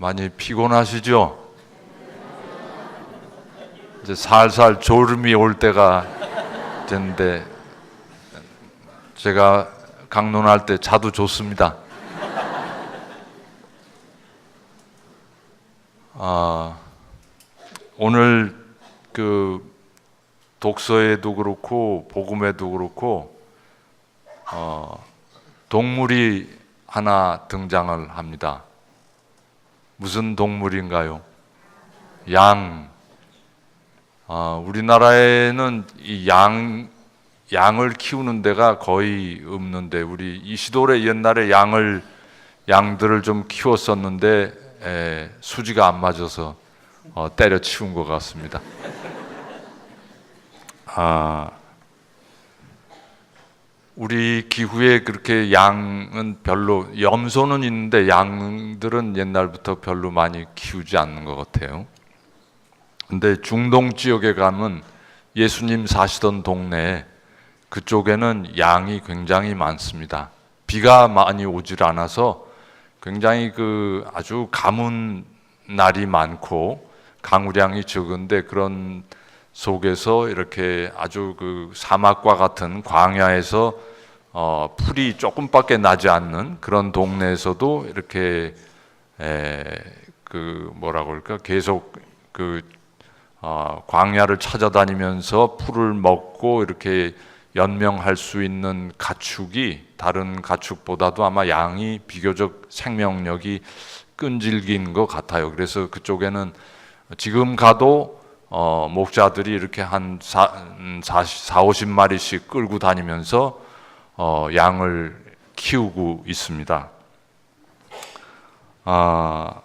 많이 피곤하시죠? 이제 살살 졸음이 올 때가 됐는데 제가 강론할 때 자도 좋습니다. 아, 오늘 그 독서에도 그렇고 복음에도 그렇고 어, 동물이 하나 등장을 합니다. 무슨 동물인가요? 양. 아, 우리나라에는 이 양, 양을 키우는 데가 거의 없는데, 우리 이시돌에 옛날에 양을, 양들을 좀 키웠었는데, 에, 수지가 안 맞아서 어, 때려치운 것 같습니다. 아, 우리 기후에 그렇게 양은 별로 염소는 있는데 양들은 옛날부터 별로 많이 키우지 않는 것 같아요. 근데 중동 지역에 가면 예수님 사시던 동네에 그쪽에는 양이 굉장히 많습니다. 비가 많이 오질 않아서 굉장히 그 아주 가문 날이 많고 강우량이 적은데 그런 속에서 이렇게 아주 그 사막과 같은 광야에서 어, 풀이 조금밖에 나지 않는 그런 동네에서도 이렇게 에, 그 뭐라고 할까 계속 그 어, 광야를 찾아다니면서 풀을 먹고 이렇게 연명할 수 있는 가축이 다른 가축보다도 아마 양이 비교적 생명력이 끈질긴 것 같아요. 그래서 그쪽에는 지금 가도 어, 목자들이 이렇게 한 4, 40, 50마리씩 끌고 다니면서 어, 양을 키우고 있습니다. 아,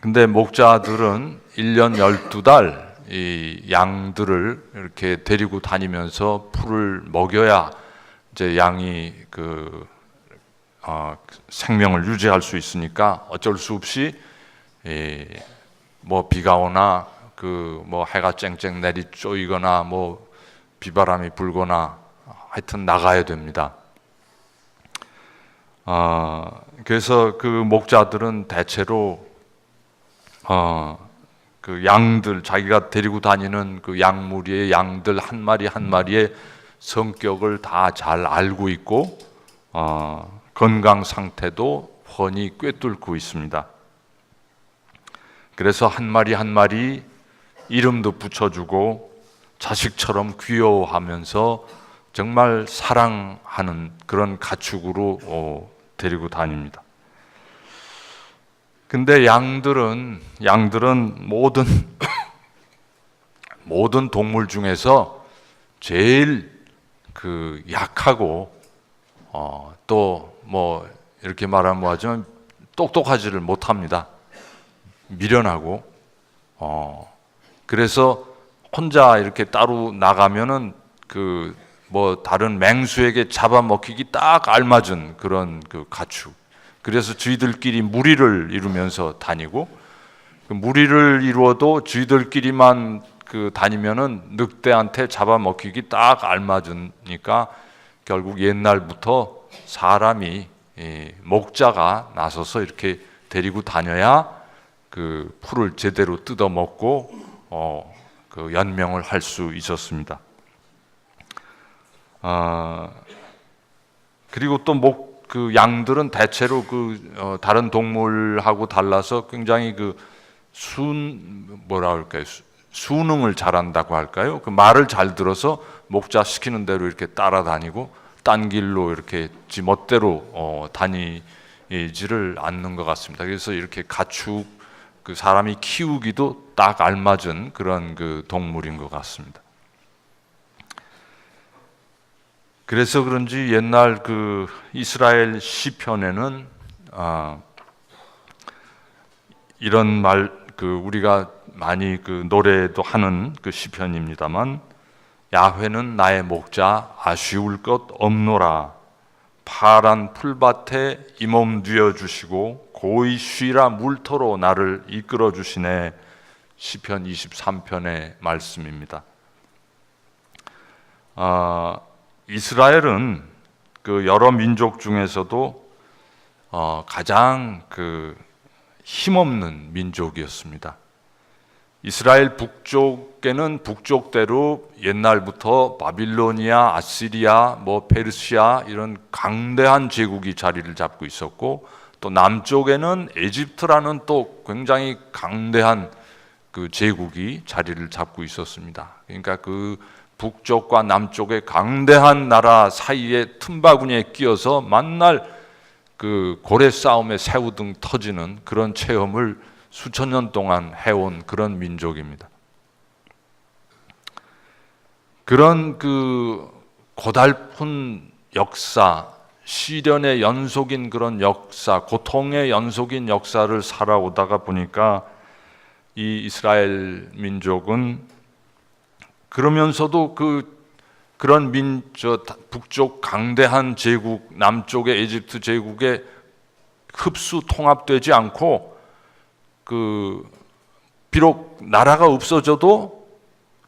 근데 목자들은 1년 12달 이 양들을 이렇게 데리고 다니면서 풀을 먹여야 이제 양이 그 어, 생명을 유지할 수 있으니까 어쩔 수 없이 이, 뭐 비가 오나 그 뭐 해가 쨍쨍 내리 쪼이거나 뭐 비바람이 불거나 하여튼 나가야 됩니다. 어, 그래서 그 목자들은 대체로 어, 그 양들 자기가 데리고 다니는 그 양무리의 양들 한 마리 한 마리의 성격을 다 잘 알고 있고 어, 건강 상태도 훤히 꿰뚫고 있습니다. 그래서 한 마리 한 마리 이름도 붙여주고 자식처럼 귀여워하면서 정말 사랑하는 그런 가축으로 어, 데리고 다닙니다. 근데 양들은 양들은 모든 모든 동물 중에서 제일 그 약하고 어, 또 뭐 이렇게 말하면 뭐하지만 똑똑하지를 못합니다. 미련하고 어, 그래서 혼자 이렇게 따로 나가면은 그 뭐 다른 맹수에게 잡아먹히기 딱 알맞은 그런 그 가축. 그래서 저희들끼리 무리를 이루면서 다니고 그 무리를 이루어도 저희들끼리만 그 다니면은 늑대한테 잡아먹히기 딱 알맞으니까 결국 옛날부터 사람이 이 목자가 나서서 이렇게 데리고 다녀야 그 풀을 제대로 뜯어 먹고 어, 그 연명을 할 수 있었습니다. 아, 그리고 또 목 그 양들은 대체로 그 어, 다른 동물하고 달라서 굉장히 그 순 뭐라 할까요? 수, 수능을 잘한다고 할까요? 그 말을 잘 들어서 목자 시키는 대로 이렇게 따라다니고 딴 길로 이렇게 지 멋대로 어, 다니지를 않는 것 같습니다. 그래서 이렇게 가축 그 사람이 키우기도 딱 알맞은 그런 그 동물인 것 같습니다. 그래서 그런지 옛날 그 이스라엘 시편에는 아, 이런 말 그 우리가 많이 그 노래도 하는 그 시편입니다만 야훼는 나의 목자 아쉬울 것 없노라 파란 풀밭에 이몸 뉘어 주시고 고이 쉬라 물터로 나를 이끌어 주시네 시편 23편의 말씀입니다. 아, 이스라엘은 그 여러 민족 중에서도 어, 가장 그 힘없는 민족이었습니다. 이스라엘 북쪽에는 북쪽대로 옛날부터 바빌로니아, 아시리아, 뭐 페르시아 이런 강대한 제국이 자리를 잡고 있었고 또 남쪽에는 에집트라는 또 굉장히 강대한 그 제국이 자리를 잡고 있었습니다. 그러니까 그 북쪽과 남쪽의 강대한 나라 사이에 틈바구니에 끼어서 만날 그 고래 싸움에 새우등 터지는 그런 체험을 수천 년 동안 해온 그런 민족입니다. 그런 그 고달픈 역사, 시련의 연속인 그런 역사, 고통의 연속인 역사를 살아오다가 보니까 이 이스라엘 민족은 그러면서도 그 그런 민 저 북쪽 강대한 제국 남쪽의 에집트 제국에 흡수 통합되지 않고 그 비록 나라가 없어져도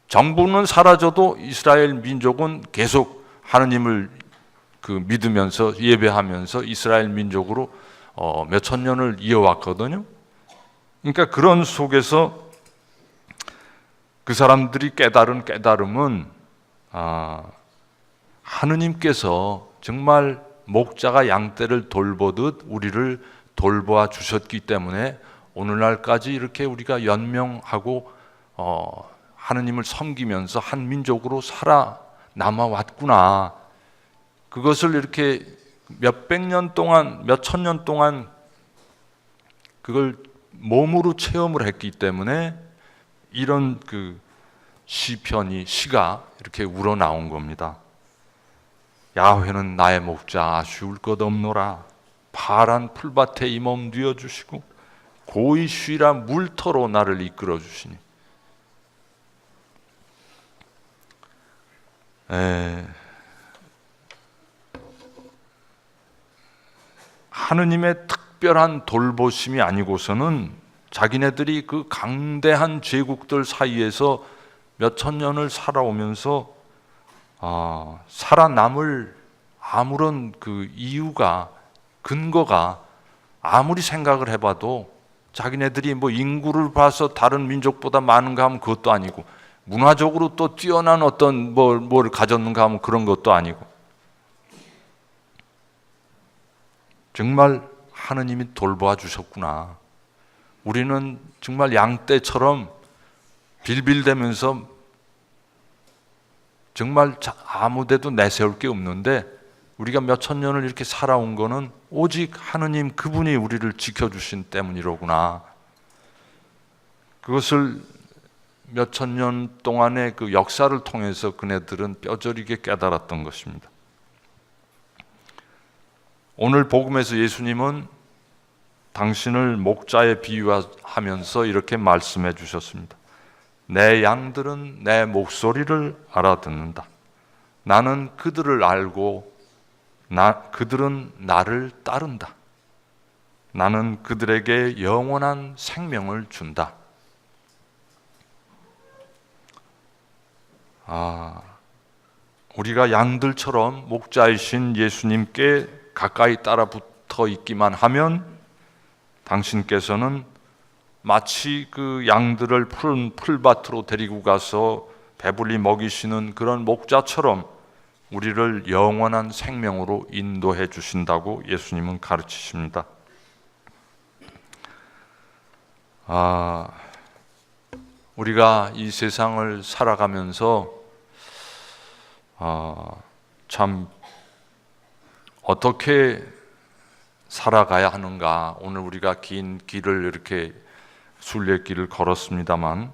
정부는 사라져도 이스라엘 민족은 계속 하느님을 그 믿으면서 예배하면서 이스라엘 민족으로 어, 몇천 년을 이어왔거든요. 그러니까 그런 속에서 그 사람들이 깨달은 깨달음은 아, 하느님께서 정말 목자가 양떼를 돌보듯 우리를 돌보아 주셨기 때문에 오늘날까지 이렇게 우리가 연명하고 어, 하느님을 섬기면서 한 민족으로 살아 남아 왔구나. 그것을 이렇게 몇백 년 동안, 몇천 년 동안 그걸 몸으로 체험을 했기 때문에 이런 그 시편이 시가 이렇게 우러 나온 겁니다. 야훼는 나의 목자 아쉬울 것 없노라 파란 풀밭에 이 몸 뉘어 주시고 고이 쉬라 물터로 나를 이끌어 주시니. 에, 하느님의 특별한 돌보심이 아니고서는 자기네들이 그 강대한 제국들 사이에서 몇 천 년을 살아오면서 아, 살아남을 아무런 그 이유가 근거가 아무리 생각을 해봐도 자기네들이 뭐 인구를 봐서 다른 민족보다 많은가 하면 그것도 아니고 문화적으로 또 뛰어난 어떤 뭘, 뭘 가졌는가 하면 그런 것도 아니고 정말 하느님이 돌보아 주셨구나. 우리는 정말 양떼처럼 빌빌대면서 정말 아무 데도 내세울 게 없는데 우리가 몇 천 년을 이렇게 살아온 거는 오직 하느님 그분이 우리를 지켜주신 때문이로구나. 그것을 몇 천 년 동안의 그 역사를 통해서 그네들은 뼈저리게 깨달았던 것입니다. 오늘 복음에서 예수님은 당신을 목자에 비유하면서 이렇게 말씀해 주셨습니다. 내 양들은 내 목소리를 알아듣는다. 나는 그들을 알고 나, 그들은 나를 따른다. 나는 그들에게 영원한 생명을 준다. 아, 우리가 양들처럼 목자이신 예수님께 가까이 따라 붙어 있기만 하면 당신께서는 마치 그 양들을 푸른 풀밭으로 데리고 가서 배불리 먹이시는 그런 목자처럼 우리를 영원한 생명으로 인도해 주신다고 예수님은 가르치십니다. 아, 우리가 이 세상을 살아가면서 아, 참 어떻게 살아가야 하는가? 오늘 우리가 긴 길을 이렇게 순례길을 걸었습니다만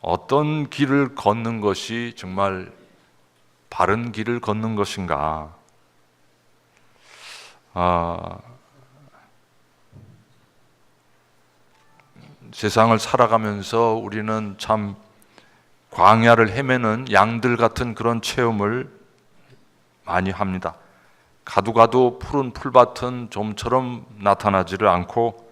어떤 길을 걷는 것이 정말 바른 길을 걷는 것인가? 아, 세상을 살아가면서 우리는 참 광야를 헤매는 양들 같은 그런 체험을 많이 합니다. 가도 가도 푸른 풀밭은 좀처럼 나타나지를 않고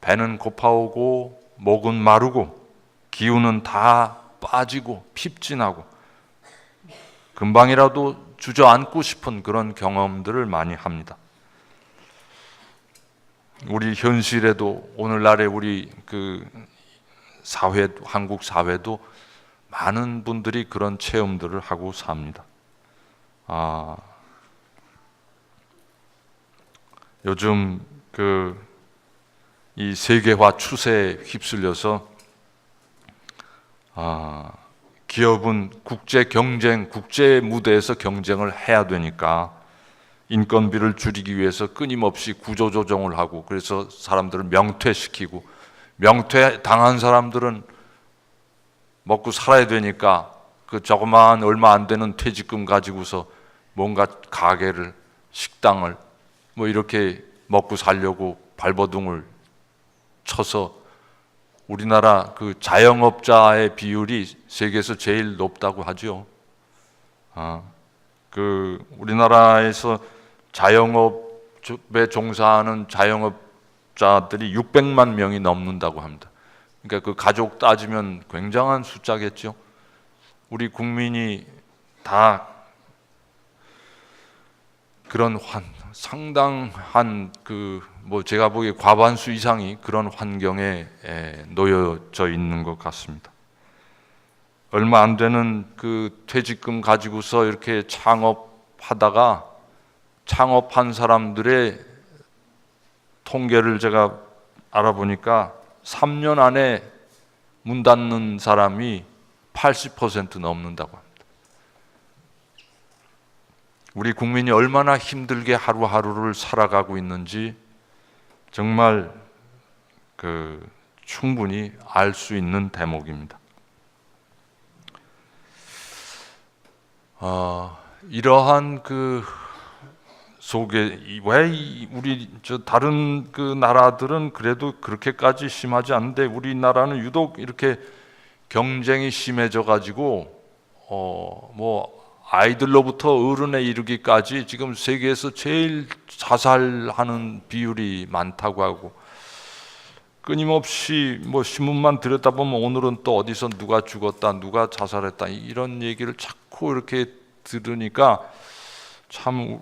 배는 고파오고 목은 마르고 기운은 다 빠지고 핍진하고 금방이라도 주저앉고 싶은 그런 경험들을 많이 합니다. 우리 현실에도 오늘날의 우리 그 사회 한국 사회도 많은 분들이 그런 체험들을 하고 삽니다. 아 요즘 그 이 세계화 추세에 휩쓸려서 아 기업은 국제 경쟁, 국제 무대에서 경쟁을 해야 되니까 인건비를 줄이기 위해서 끊임없이 구조 조정을 하고 그래서 사람들을 명퇴시키고 명퇴 당한 사람들은 먹고 살아야 되니까 그 조그마한 얼마 안 되는 퇴직금 가지고서 뭔가 가게를 식당을 뭐 이렇게 먹고 살려고 발버둥을 쳐서 우리나라 그 자영업자의 비율이 세계에서 제일 높다고 하죠. 아, 그 우리나라에서 자영업에 종사하는 자영업자들이 600만 명이 넘는다고 합니다. 그러니까 그 가족 따지면 굉장한 숫자겠죠. 우리 국민이 다 그런 환 상당한 그 뭐 제가 보기에 과반수 이상이 그런 환경에 에, 놓여져 있는 것 같습니다. 얼마 안 되는 그 퇴직금 가지고서 이렇게 창업하다가 창업한 사람들의 통계를 제가 알아보니까 3년 안에 문 닫는 사람이 80% 넘는다고 합니다. 우리 국민이 얼마나 힘들게 하루하루를 살아가고 있는지 정말 그 충분히 알 수 있는 대목입니다. 어, 이러한 그 속에 이- 왜 이- 우리 저 다른 그 나라들은 그래도 그렇게까지 심하지 않은데 우리나라는 유독 이렇게 경쟁이 심해져 가지고 어 뭐 아이들로부터 어른에 이르기까지 지금 세계에서 제일 자살하는 비율이 많다고 하고 끊임없이 뭐 신문만 들여다보면 오늘은 또 어디서 누가 죽었다 누가 자살했다 이런 얘기를 자꾸 이렇게 들으니까 참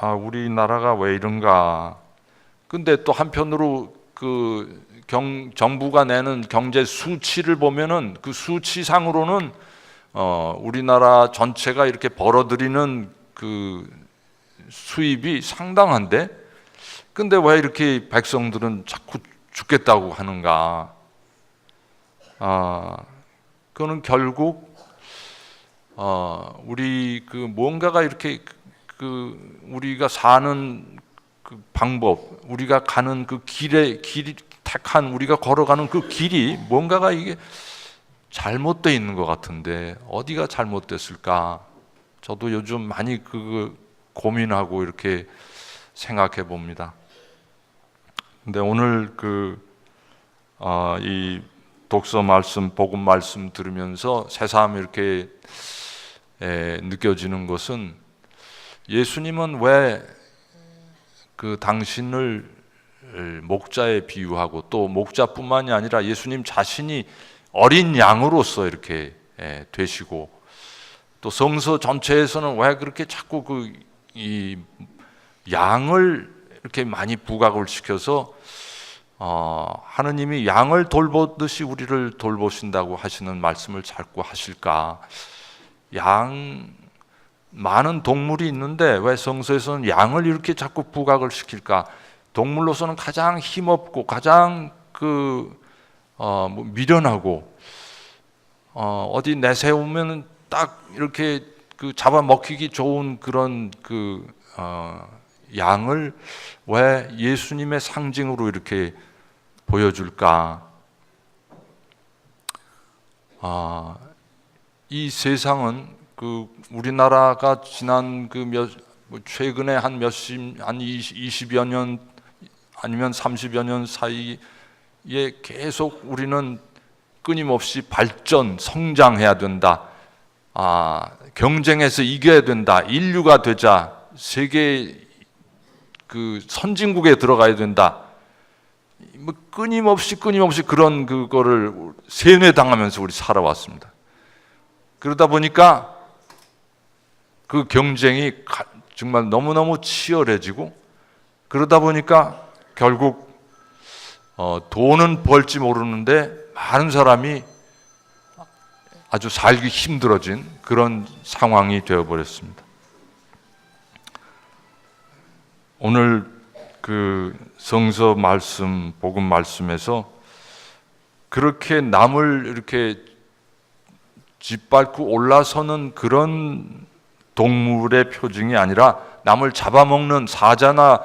아, 우리나라가 왜 이런가. 근데 또 한편으로 그 경, 정부가 내는 경제 수치를 보면은 그 수치상으로는 어, 우리나라 전체가 이렇게 벌어들이는 그 수입이 상당한데 근데 왜 이렇게 백성들은 자꾸 죽겠다고 하는가? 아, 그거는 결국 어, 우리 그 뭔가가 이렇게 그 우리가 사는 그 방법, 우리가 가는 그 길에 길이 택한 우리가 걸어가는 그 길이 뭔가가 이게 잘못되어 있는 것 같은데 어디가 잘못됐을까? 저도 요즘 많이 그 고민하고 이렇게 생각해 봅니다. 근데 오늘 그, 어, 이 독서 말씀, 복음 말씀 들으면서 새삼 이렇게 에, 느껴지는 것은 예수님은 왜 그 당신을 목자에 비유하고 또 목자뿐만이 아니라 예수님 자신이 어린 양으로서 이렇게 에, 되시고 또 성서 전체에서는 왜 그렇게 자꾸 그 이 양을 이렇게 많이 부각을 시켜서 어, 하느님이 양을 돌보듯이 우리를 돌보신다고 하시는 말씀을 자꾸 하실까? 양 많은 동물이 있는데 왜 성서에서는 양을 이렇게 자꾸 부각을 시킬까? 동물로서는 가장 힘없고 가장 그 어, 뭐 미련하고 어, 어디 내세우면 딱 이렇게 그 잡아 먹히기 좋은 그런 그 어, 양을 왜 예수님의 상징으로 이렇게 보여줄까? 아, 이 세상은 그 우리나라가 지난 그몇 뭐 최근에 한 몇십 한 20, 여 년 아니면 30여 년 사이 에 계속 우리는 끊임없이 발전, 성장해야 된다. 아, 경쟁에서 이겨야 된다. 인류가 되자. 세계 그 선진국에 들어가야 된다. 뭐 끊임없이 끊임없이 그런 그거를 세뇌당하면서 우리 살아왔습니다. 그러다 보니까 그 경쟁이 가- 정말 너무너무 치열해지고 그러다 보니까 결국 어, 돈은 벌지 모르는데 많은 사람이 아주 살기 힘들어진 그런 상황이 되어버렸습니다. 오늘 그 성서 말씀, 복음 말씀에서 그렇게 남을 이렇게 짓밟고 올라서는 그런 동물의 표징이 아니라 남을 잡아먹는 사자나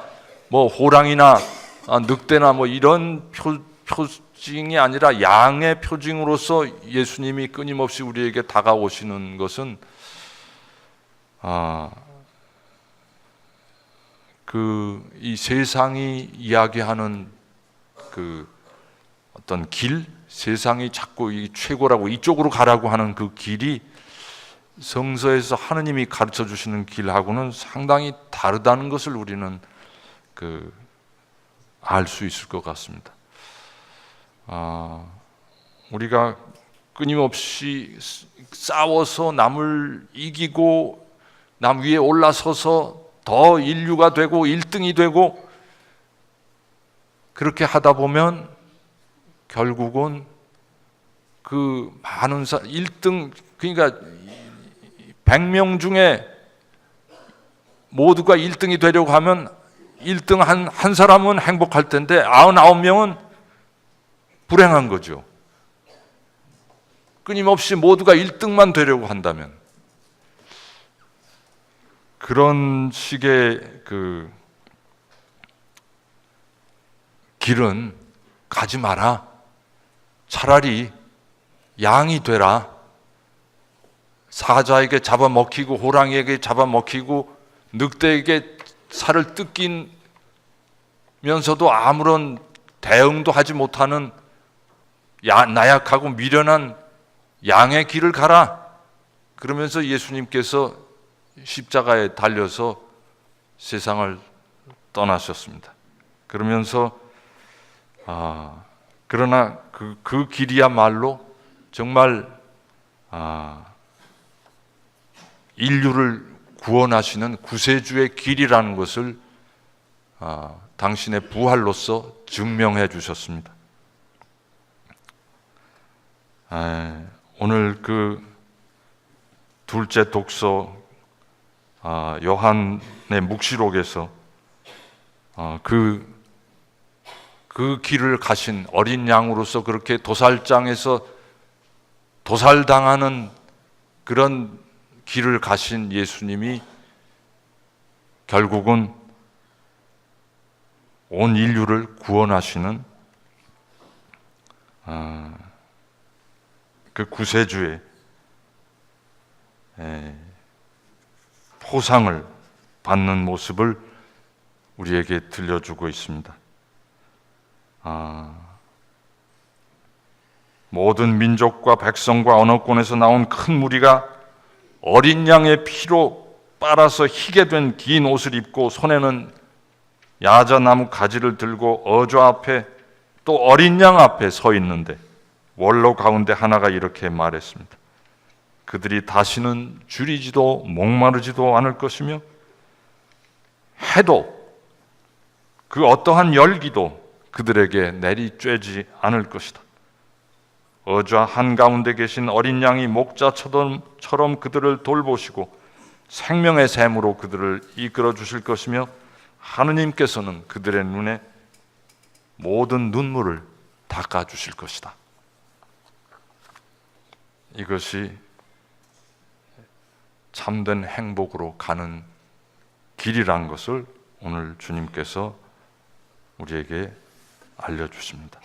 뭐 호랑이나 아, 늑대나 뭐 이런 표, 표징이 아니라 양의 표징으로서 예수님이 끊임없이 우리에게 다가오시는 것은 아, 그 이 세상이 이야기하는 그 어떤 길, 세상이 자꾸 이 최고라고 이쪽으로 가라고 하는 그 길이 성서에서 하느님이 가르쳐 주시는 길하고는 상당히 다르다는 것을 우리는 그 알 수 있을 것 같습니다. 아, 우리가 끊임없이 싸워서 남을 이기고 남 위에 올라서서 더 인류가 되고 1등이 되고 그렇게 하다 보면 결국은 그 많은 사 1등 그러니까 100명 중에 모두가 1등이 되려고 하면 1등 한, 한 사람은 행복할 텐데 99명은 불행한 거죠. 끊임없이 모두가 1등만 되려고 한다면 그런 식의 그 길은 가지 마라. 차라리 양이 되라. 사자에게 잡아먹히고 호랑이에게 잡아먹히고 늑대에게 살을 뜯긴면서도 아무런 대응도 하지 못하는 야, 나약하고 미련한 양의 길을 가라. 그러면서 예수님께서 십자가에 달려서 세상을 떠나셨습니다. 그러면서 아, 그러나 그, 그 길이야말로 정말 아, 인류를 구원하시는 구세주의 길이라는 것을 아, 당신의 부활로서 증명해 주셨습니다. 아, 오늘 그 둘째 독서 아, 요한의 묵시록에서 아, 그, 그 길을 가신 어린 양으로서 그렇게 도살장에서 도살당하는 그런 길을 가신 예수님이 결국은 온 인류를 구원하시는 아, 그 구세주의 에, 포상을 받는 모습을 우리에게 들려주고 있습니다. 아, 모든 민족과 백성과 언어권에서 나온 큰 무리가 어린 양의 피로 빨아서 희게 된 긴 옷을 입고 손에는 야자나무 가지를 들고 어조 앞에 또 어린 양 앞에 서 있는데 원로 가운데 하나가 이렇게 말했습니다. 그들이 다시는 줄이지도 목마르지도 않을 것이며 해도 그 어떠한 열기도 그들에게 내리쬐지 않을 것이다. 어좌 한가운데 계신 어린 양이 목자처럼 그들을 돌보시고 생명의 샘으로 그들을 이끌어 주실 것이며 하느님께서는 그들의 눈에 모든 눈물을 닦아 주실 것이다. 이것이 참된 행복으로 가는 길이란 것을 오늘 주님께서 우리에게 알려 주십니다.